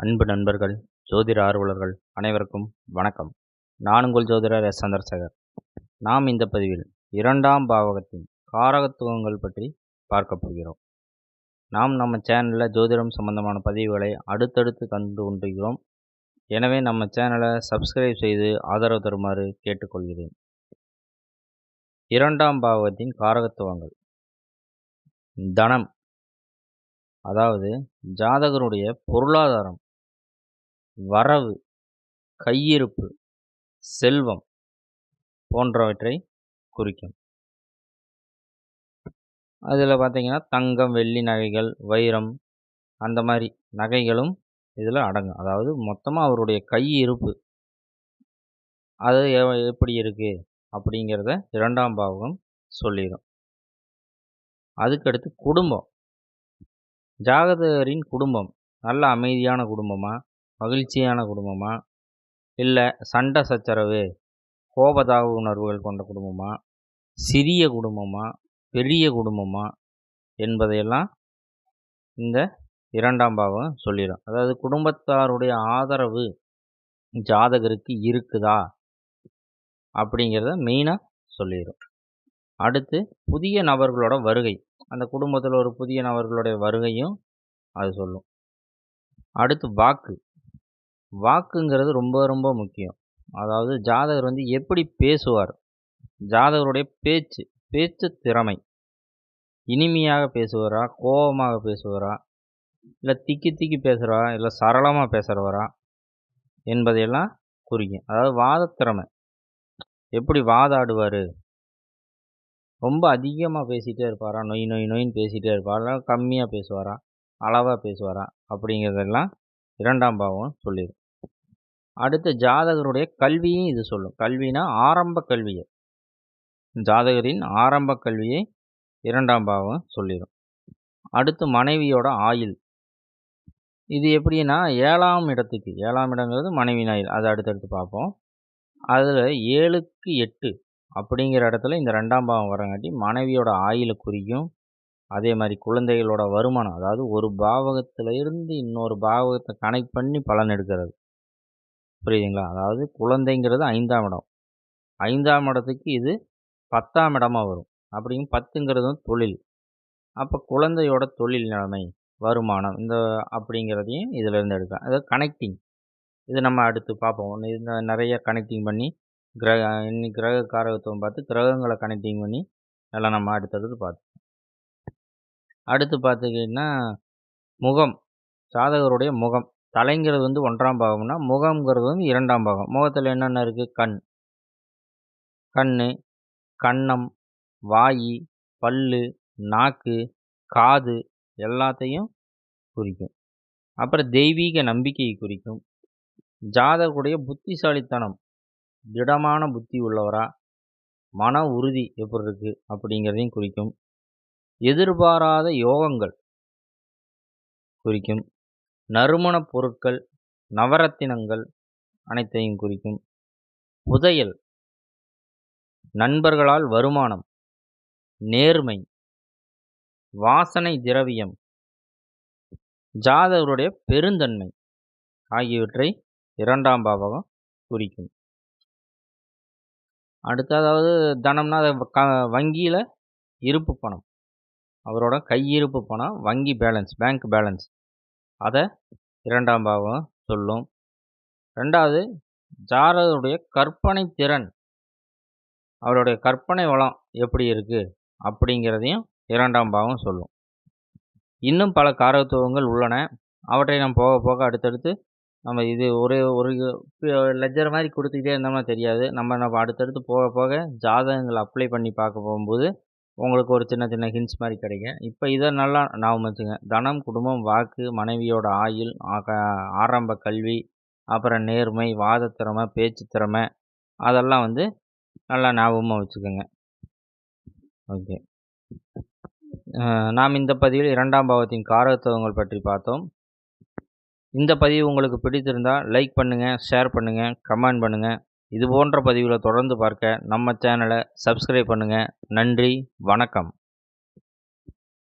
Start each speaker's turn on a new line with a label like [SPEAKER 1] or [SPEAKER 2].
[SPEAKER 1] அன்பு நண்பர்கள் ஜோதிட ஆர்வலர்கள் அனைவருக்கும் வணக்கம். நான் உங்கள் ஜோதிடர் எஸ். சந்திரசேகர். நாம் இந்த பதிவில் இரண்டாம் பாவகத்தின் காரகத்துவங்கள் பற்றி பார்க்க போகிறோம். நாம் நம்ம சேனலில் ஜோதிடம் சம்பந்தமான பதிவுகளை அடுத்தடுத்து கண்டு கொண்டிருக்கிறோம். எனவே நம்ம சேனலை சப்ஸ்கிரைப் செய்து ஆதரவு தருமாறு கேட்டுக்கொள்கிறேன். இரண்டாம் பாவகத்தின் காரகத்துவங்கள். தனம் அதாவது ஜாதகருடைய பொருளாதாரம் வரவு கையிருப்பு செல்வம் போன்றவற்றை குறிக்கும். அதில் பார்த்தீங்கன்னா தங்கம் வெள்ளி நகைகள் வைரம் அந்த மாதிரி நகைகளும் இதில் அடங்கும். அதாவது மொத்தமாக அவருடைய கை இருப்பு அது எப்படி இருக்குது அப்படிங்கிறத இரண்டாம் பாவகம் சொல்லிடும். அதுக்கடுத்து குடும்பம். ஜாகதரின் குடும்பம். நல்ல அமைதியான குடும்பமாக மகிழ்ச்சியான குடும்பமா? இல்லை சண்டை சச்சரவு கோபதாக உணர்வுகள் கொண்ட குடும்பமா? சிறிய குடும்பமா? பெரிய குடும்பமா? என்பதையெல்லாம் இந்த இரண்டாம் பாவம் சொல்லிடும். அதாவது குடும்பத்தாருடைய ஆதரவு ஜாதகருக்கு இருக்குதா? அப்படிங்கிறத மெயினாக சொல்லிடும். அடுத்து புதிய நபர்களோட வருகை. அந்த குடும்பத்தில் ஒரு புதிய நபர்களுடைய வருகையும் அது சொல்லும். அடுத்து வாக்கு. வாக்குங்கிறது ரொம்ப ரொம்ப முக்கியம். அதாவது ஜாதகர் வந்து எப்படி பேசுவார்? ஜாதகருடைய பேச்சு பேச்சு திறமை. இனிமையாக பேசுவாரா? கோபமாக பேசுவாரா? இல்லை திக்கி திக்கி பேசுகிறா இல்லை சரளமாக பேசுகிறவரா என்பதையெல்லாம் குறிக்கும். அதாவது வாதத்திறமை எப்படி வாதாடுவார்? ரொம்ப அதிகமாக பேசிகிட்டே இருப்பாரா? நொய் நொய் நொயின்னு பேசிகிட்டே இருப்பாரா? கம்மியாக பேசுவாரா? அளவாக பேசுவாரா? அப்படிங்கிறதெல்லாம் இரண்டாம் பாவம் சொல்லிடும். அடுத்து ஜாதகருடைய கல்வியும் இது சொல்லும். கல்வினா ஆரம்ப கல்வியை ஜாதகரின் ஆரம்ப கல்வியை இரண்டாம் பாவம் சொல்லிடும். அடுத்து மனைவியோட ஆயில் இது எப்படின்னா ஏழாம் இடத்துக்கு ஏழாம் இடங்கிறது மனைவியின் ஆயில் அதை அடுத்தடுத்து பார்ப்போம். அதில் ஏழுக்கு எட்டு அப்படிங்கிற இடத்துல இந்த ரெண்டாம் பாவம் வரங்காட்டி மனைவியோட ஆயுளை குறிக்கும். அதே மாதிரி குழந்தைகளோட வருமானம். அதாவது ஒரு பாவகத்தில் இருந்து இன்னொரு பாவகத்தை கனெக்ட் பண்ணி பலன் எடுக்கிறது. புரியுதுங்களா? அதாவது குழந்தைங்கிறது ஐந்தாம் இடம். ஐந்தாம் இடத்துக்கு இது பத்தாம் இடமா வரும். அப்படிங்க பத்துங்கிறதும் தொழில். அப்போ குழந்தையோட தொழில் நிலைமை வருமானம் இந்த அப்படிங்கிறதையும் இதிலேருந்து எடுக்கலாம். அதாவது கனெக்டிங் இது நம்ம அடுத்து பார்ப்போம். இந்த நிறைய கனெக்டிங் பண்ணி கிரக இன்னைக்கு கிரக காரகத்துவம் பார்த்து கிரகங்களை கனெக்டிங் பண்ணி நல்லா நம்ம அடுத்தடுத்து பார்த்து அடுத்து பார்த்துக்கிட்டிங்கன்னா முகம். ஜாதகருடைய முகம். தலைங்கிறது வந்து ஒன்றாம் பாகம்னா முகம்ங்கிறது வந்து இரண்டாம் பாகம். முகத்தில் என்னென்ன இருக்குது கண். கண் கன்னம் வாய் பல்லு நாக்கு காது எல்லாத்தையும் குறிக்கும். அப்புறம் தெய்வீக நம்பிக்கையை குறிக்கும். ஜாதகருடைய புத்திசாலித்தனம் திடமான புத்தி உள்ளவரா மன உறுதி எப்படி இருக்குது அப்படிங்கிறதையும் குறிக்கும். எதிர்பாராத யோகங்கள் குறிக்கும். நறுமணப் பொருட்கள் நவரத்தினங்கள் அனைத்தையும் குறிக்கும் புதையல். நண்பர்களால் வருமானம் நேர்மை வாசனை திரவியம் ஜாதகருடைய பெருந்தன்மை ஆகியவற்றை இரண்டாம் பாவகம் குறிக்கும். அடுத்து அதாவது தனம்னா அதை க வங்கியில் இருப்பு பணம். அவரோட கையிருப்பு பணம் வங்கி பேலன்ஸ் பேங்க் பேலன்ஸ். அதை இரண்டாம் பாவம் சொல்லும். ரெண்டாவது ஜாதகருடைய கற்பனை திறன். அவருடைய கற்பனை வளம் எப்படி இருக்குது அப்படிங்கிறதையும் இரண்டாம் பாவம் சொல்லும். இன்னும் பல காரகத்துவங்கள் உள்ளன. அவற்றை நம்ம போக போக அடுத்தடுத்து நம்ம இது ஒரே ஒரு லெஜர் மாதிரி கொடுத்துக்கிட்டே இருந்தோம்னா தெரியாது. நம்ம நம்ம அடுத்தடுத்து போக போக ஜாதகங்கள் அப்ளை பண்ணி பார்க்க போகும்போது உங்களுக்கு ஒரு சின்ன சின்ன ஹிண்ட்ஸ் மாதிரி கிடைக்கும். இப்போ இதை நல்லா ஞாபகம் வச்சுங்க. தனம் குடும்பம் வாக்கு மனைவியோட ஆயுள் ஆக- ஆரம்ப கல்வி அப்புறம் நேர்மை வாதத்திறமை பேச்சு திறமை அதெல்லாம் வந்து நல்லா ஞாபகமாக வச்சுக்கோங்க. ஓகே. நாம் இந்த பதிவில் இரண்டாம் பாவத்தின் காரகத்துவங்கள் பற்றி பார்த்தோம். இந்த பதிவு உங்களுக்கு பிடித்திருந்தால் லைக் பண்ணுங்கள் ஷேர் பண்ணுங்கள் கமெண்ட் பண்ணுங்கள் இது போன்ற பதிவுகளை தொடர்ந்து பார்க்க நம்ம சேனலை சப்ஸ்கிரைப் பண்ணுங்கள் நன்றி வணக்கம்.